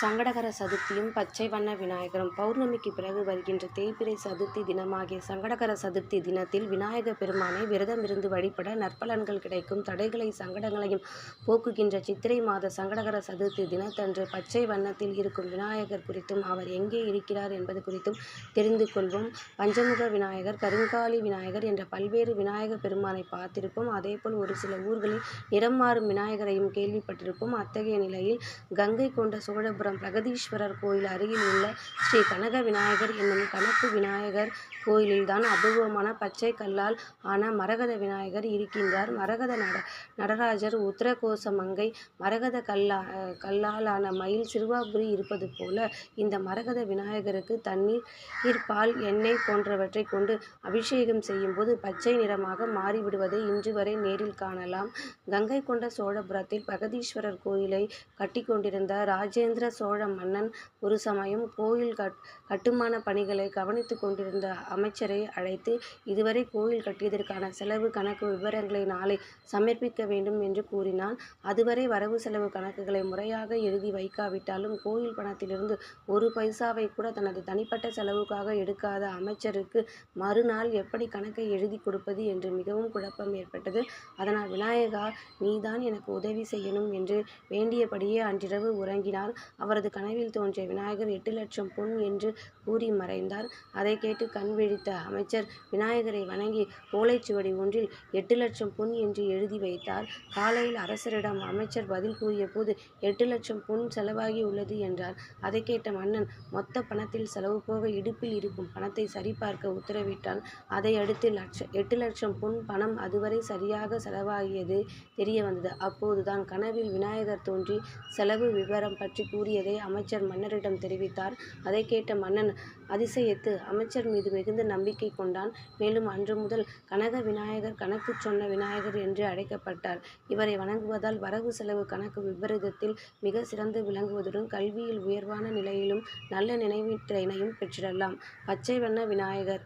சங்கடகர சதுர்த்தியும் பச்சை வண்ண விநாயகரும். பௌர்ணமிக்கு பிறகு வருகின்ற தேய்பிரை சதுர்த்தி தினமாகிய சங்கடகர சதுர்த்தி தினத்தில் விநாயக பெருமானை விரதமிருந்து வழிபட நற்பலன்கள் கிடைக்கும். தடைகளை சங்கடங்களையும் போக்குகின்ற சித்திரை மாத சங்கடகர சதுர்த்தி தினத்தன்று பச்சை வண்ணத்தில் இருக்கும் விநாயகர் குறித்தும் அவர் எங்கே இருக்கிறார் என்பது குறித்தும் தெரிந்து கொள்வோம். பஞ்சமுக விநாயகர் கருங்காலி விநாயகர் என்ற பல்வேறு விநாயக பெருமானை பார்த்திருப்போம். அதேபோல் ஒரு சில ஊர்களில் நிறம் மாறும் விநாயகரையும் கேள்விப்பட்டிருப்போம். அத்தகைய நிலையில் கங்கை கொண்ட சோழபுரம் பிரகதீஸ்வரர் கோயில் அருகில் உள்ள ஸ்ரீ கனக விநாயகர் என்னும் கணக்கு விநாயகர் கோயிலில்தான் அபூர்வமான பச்சை கல்லால் ஆன மரகத விநாயகர் இருக்கின்றார். மரகத நட நடராஜர் உத்தரகோச மங்கை மரகத கல்லா கல்லால் ஆன மயில் சிறுவாபுரி இருப்பது போல இந்த மரகத விநாயகருக்கு தண்ணீர் பால் எண்ணெய் போன்றவற்றை கொண்டு அபிஷேகம் செய்யும்போது பச்சை நிறமாக மாறிவிடுவதை இன்று வரை நேரில் காணலாம். கங்கை கொண்ட சோழபுரத்தில் பிரகதீஸ்வரர் கோயிலை கட்டிக்கொண்டிருந்த ராஜேந்திர சோழ மன்னன் ஒரு சமயம் கோயில் கட் கட்டுமான பணிகளை கவனித்து கொண்டிருந்த அமைச்சரை அழைத்து இதுவரை கோயில் கட்டியதற்கான செலவு கணக்கு விவரங்களை நாளை சமர்ப்பிக்க வேண்டும் என்று கூறினான். அதுவரை வரவு செலவு கணக்குகளை முறையாக எழுதி வைக்காவிட்டாலும் கோயில் பணத்திலிருந்து ஒரு பைசாவை கூட தனது தனிப்பட்ட செலவுக்காக எடுக்காத அமைச்சருக்கு மறுநாள் எப்படி கணக்கை எழுதி கொடுப்பது என்று மிகவும் குழப்பம் ஏற்பட்டது. அதனால் விநாயகா நீதான் எனக்கு உதவி செய்யணும் என்று வேண்டியபடியே அன்றிரவு உறங்கினார் அவரது கனவில் தோன்றிய விநாயகர் எட்டு லட்சம் பொன் என்று கூறி மறைந்தார். அதை கேட்டு கண் விழித்த அமைச்சர் விநாயகரை வணங்கி ஓலைச்சுவடி ஒன்றில் எட்டு லட்சம் பொன் என்று எழுதி வைத்தார். காலையில் அரசரிடம் அமைச்சர் பதில் கூறிய போது எட்டு லட்சம் பொன் செலவாகி உள்ளது என்றார். அதை கேட்ட மன்னன் மொத்த பணத்தில் செலவு போக இடுப்பில் இருக்கும் பணத்தை சரிபார்க்க உத்தரவிட்டான். அதை அடுத்து லட்ச எட்டு லட்சம் பொன் பணம் அதுவரை சரியாக செலவாகியது தெரிய வந்தது அப்போதுதான் கனவில் விநாயகர் தோன்றி செலவு விவரம் பற்றி கூறியதை அமைச்சர் மன்னரிடம் தெரிவித்தார். அதை கேட்ட மன்னன் அதிசயித்து அமைச்சர் மீது மிகுந்த நம்பிக்கை கொண்டான். மேலும் அன்று முதல் கனக விநாயகர் கணக்கு சொன்ன விநாயகர் என்று அழைக்கப்பட்டார். இவரை வணங்குவதால் வரவு செலவு கணக்கு விபரீதத்தில் மிக சிறந்து விளங்குவதுடன் கல்வியில் உயர்வான நிலையிலும் நல்ல நினைவுத்திறனையும் பெற்றிடலாம். பச்சை வண்ண விநாயகர்